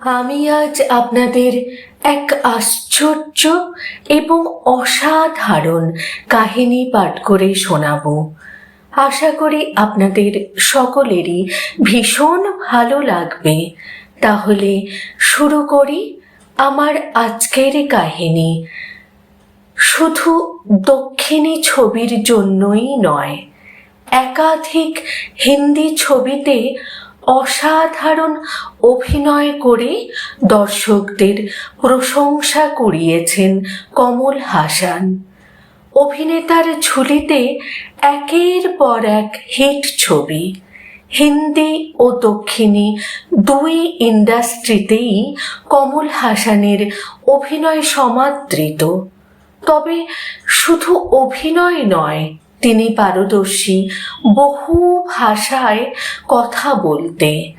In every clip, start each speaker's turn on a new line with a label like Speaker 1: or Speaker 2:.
Speaker 1: আমি আজ আপনাদের এক আশ্চর্য এবং অসাধারণ কাহিনী পাঠ করে শোনাব। আশা করি আপনাদের সকলেরই ভীষণ ভালো লাগবে। তাহলে শুরু করি আমার আজকের কাহিনী। শুধু দক্ষিণী ছবির জন্যই নয়, একাধিক হিন্দি ছবিতে অসাধারণ অভিনয় করে দর্শকদের প্রশংসা কুড়িয়েছেন কমল হাসান। অভিনেতার ঝুলিতে একের পর এক হিট ছবি। হিন্দি ও দক্ষিণী দুই ইন্ডাস্ট্রিতেই কমল হাসানের অভিনয় সমাদৃত। তবে শুধু অভিনয় নয় তিনি পারদর্শী, বহু ভাষায় কথা বলতে।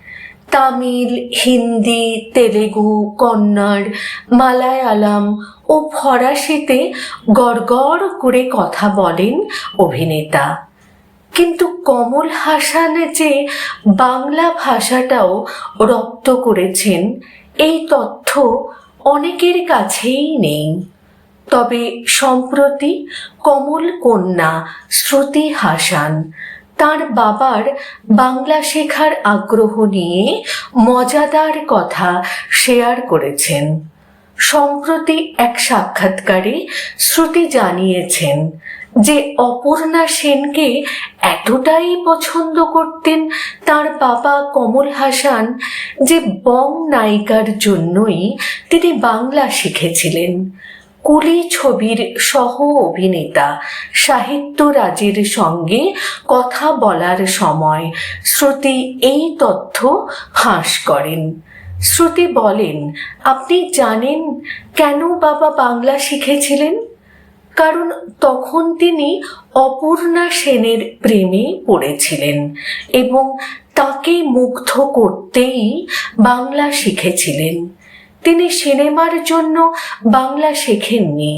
Speaker 1: তামিল, হিন্দি, তেলেগু, কন্নড়, মালায়ালাম ও ফরাসিতে গড়গড় করে কথা বলেন অভিনেতা। কিন্তু কমল হাসান যে বাংলা ভাষাটাও রপ্ত করেছেন, এই তথ্য অনেকের কাছেই নেই। তবে সম্প্রতি কমল কন্যা শ্রুতি হাসান, তার বাবার বাংলা শেখার আগ্রহ নিয়ে মজাদার কথা শেয়ার করেছেন। সম্প্রতি এক সাক্ষাৎকারে শ্রুতি জানিয়েছেন যে অপর্ণা সেনকে এতটাই পছন্দ করতেন তার বাবা কমল হাসান যে বং নায়িকার জন্যই তিনি বাংলা শিখেছিলেন। কুলি ছবির সহ অভিনেতা সাহিত্য সাহিত্যরাজের সঙ্গে কথা বলার সময় শ্রুতি এই তথ্য ফাঁস করেন। শ্রুতি বলেন, আপনি জানেন কেন বাবা বাংলা শিখেছিলেন? কারণ তখন তিনি অপূর্ণা সেনের প্রেমে পড়েছিলেন এবং তাকে মুগ্ধ করতেই বাংলা শিখেছিলেন। তিনি সিনেমার জন্য বাংলা শেখেননি।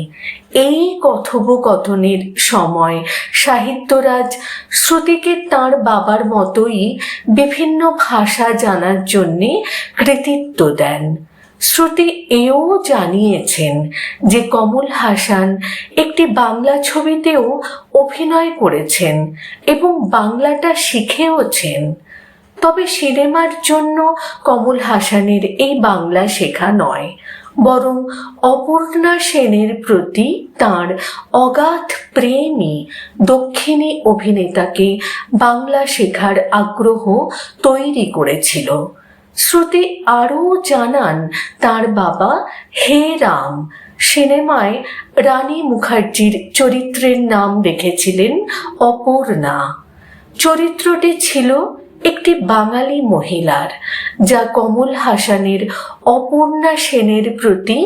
Speaker 1: এই কথোপকথনের সময় সাহিত্যরাজ শ্রুতিকে তার বাবার মতোই বিভিন্ন ভাষা জানার জন্যে কৃতিত্ব দেন। শ্রুতি এও জানিয়েছেন যে কমল হাসান একটি বাংলা ছবিতেও অভিনয় করেছেন এবং বাংলাটা শিখেওছেন। তবে সিনেমার জন্য কমল হাসানের এই বাংলা শেখা নয়, বরং অপর্ণা সেনের প্রতি তার অগাধ প্রেমই দক্ষিণী অভিনেতাকে বাংলা শেখার আগ্রহ তৈরি করেছিল। শ্রুতি আরও জানান, তার বাবা হে রাম সিনেমায় রানী মুখার্জির চরিত্রের নাম রেখেছিলেন অপর্ণা। চরিত্রটি ছিল একটি বাঙালি মহিলার, যা কমল হাসানের অপর্ণা সেনের প্রতি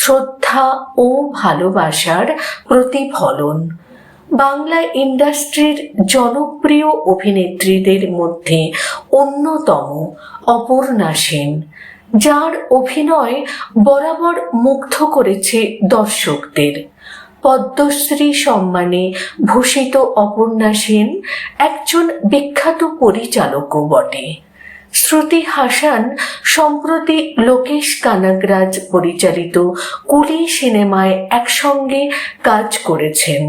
Speaker 1: শ্রদ্ধা ও ভালোবাসার প্রতিফলন। বাংলা ইন্ডাস্ট্রির জনপ্রিয় অভিনেত্রীদের মধ্যে অন্যতম অপর্ণা সেন, যার অভিনয় বরাবর মুগ্ধ করেছে দর্শকদের। পদ্মশ্রী সম্মানে ভূষিত অপর্ণা সেন একজন বিখ্যাত পরিচালকও বটে। শ্রুতি হাসান সম্প্রতি লোকেশ কানাগরাজ পরিচালিত কুলি সিনেমায় একসঙ্গে কাজ করেছেন।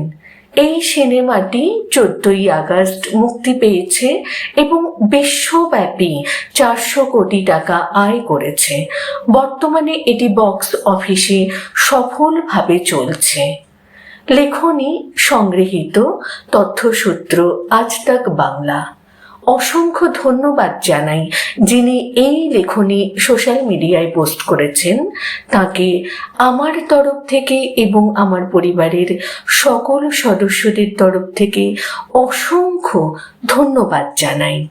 Speaker 1: এই সিনেমাটি চোদ্দই আগস্ট মুক্তি পেয়েছে এবং বিশ্বব্যাপী চারশো কোটি টাকা আয় করেছে। বর্তমানে এটি বক্স অফিসে সফলভাবে চলছে। লেখনী সংগৃহীত তথ্যসূত্র আজ তাক বাংলা। অসংখ্য ধন্যবাদ জানাই যিনি এই লেখনী সোশ্যাল মিডিয়ায় পোস্ট করেছেন। তাকে আমার তরফ থেকে এবং আমার পরিবারের সকল সদস্যদের তরফ থেকে অসংখ্য ধন্যবাদ জানাই।